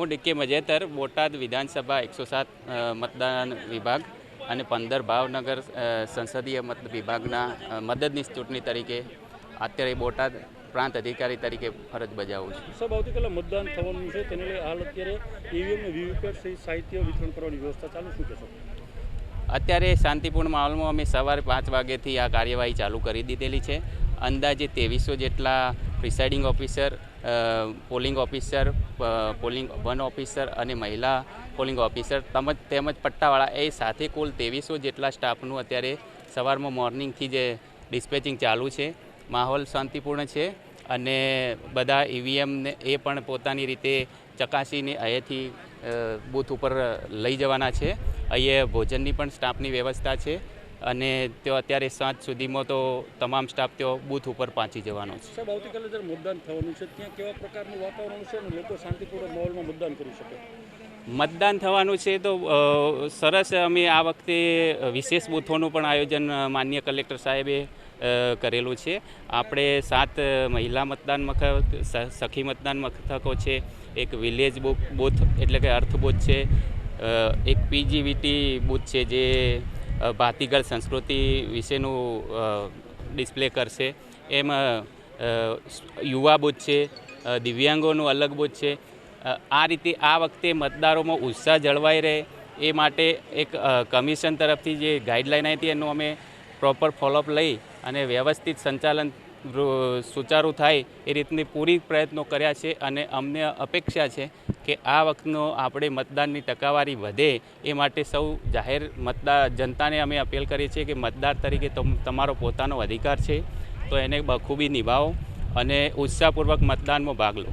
હું ડીકે મજેતર બોટાદ વિધાનસભા એકસો સાત મતદાન વિભાગ અને પંદર ભાવનગર સંસદીય મત વિભાગના મદદનીશ ચૂંટણી તરીકે અત્યારે બોટાદ પ્રાંત અધિકારી તરીકે ફરજ બજાવું છું. સાહેબ આવતીકાલે મતદાન થવાનું છે. તેને લઈ હાલ અત્યારે ઈવીએમ અને વીવીપેટ સહિત સાહિત્ય વિતરણ કરવાની વ્યવસ્થા ચાલુ શું કહેશો? અત્યારે શાંતિપૂર્ણ માહોલમાં અમે સવારે પાંચ વાગ્યાથી આ કાર્યવાહી ચાલુ કરી દીધેલી છે. અંદાજે ત્રેવીસો જેટલા presiding officer polling officer polling one officer અને મહિલા પોલિંગ ઓફિસર તેમજ તેમજ પટ્ટાવાળા એ સાથે કુલ ત્રેવીસો જેટલા સ્ટાફનું અત્યારે સવારમાં મોર્નિંગથી જે ડિસ્પેચિંગ ચાલુ છે. માહોલ શાંતિપૂર્ણ છે અને બધા ઈવીએમને એ પણ પોતાની રીતે ચકાસીને અહીંયાથી બૂથ ઉપર લઈ જવાના છે. અહીંયા ભોજનની પણ સ્ટાફની વ્યવસ્થા છે. અને તેઓ અત્યારે સાંજ સુધીમાં તો તમામ સ્ટાફ તેઓ બૂથ ઉપર પહોંચી જવાનો છે. સાહેબ આવતીકાલે જ્યારે મતદાન થવાનું છે ત્યાં કેવા પ્રકારનું વાતાવરણ છે અને લોકો શાંતિપૂર્ણ માહોલમાં મતદાન કરી શકે? મતદાન થવાનું છે તો સરસ અમે આ વખતે વિશેષ બૂથોનું પણ આયોજન માન્ય કલેક્ટર સાહેબે કરેલું છે. આપણે સાત મહિલા મતદાન મથક સખી મતદાન મથકો છે એક વિલેજ બુક બૂથ એટલે કે અર્થ બૂથ છે એક પીજીવીટી બૂથ છે જે ભાતીગળ સંસ્કૃતિ વિશેનું ડિસ્પ્લે કરશે. એમ યુવા બુથ છે દિવ્યાંગોનું અલગ બુથ છે. આ રીતે આ વખતે મતદારોમાં ઉત્સાહ જળવાઈ રહે એ માટે એક કમિશન તરફથી જે ગાઈડલાઈન હતી એનું અમે પ્રોપર ફોલોઅપ લઈ અને વ્યવસ્થિત સંચાલન સુચારું થાય એ રીતની પૂરી પ્રયત્નો કર્યા છે અને અમને અપેક્ષા છે કે આ વખતનો આપણે મતદાનની ટકાવારી વધે એ માટે સૌ જાહેર મતદાર જનતાને અમે અપીલ કરીએ છીએ કે મતદાર તરીકે તમ, તમારો પોતાનો અધિકાર છે. તો એને બખૂબી નિભાવો અને ઉત્સાહપૂર્વક મતદાનમાં ભાગ લો.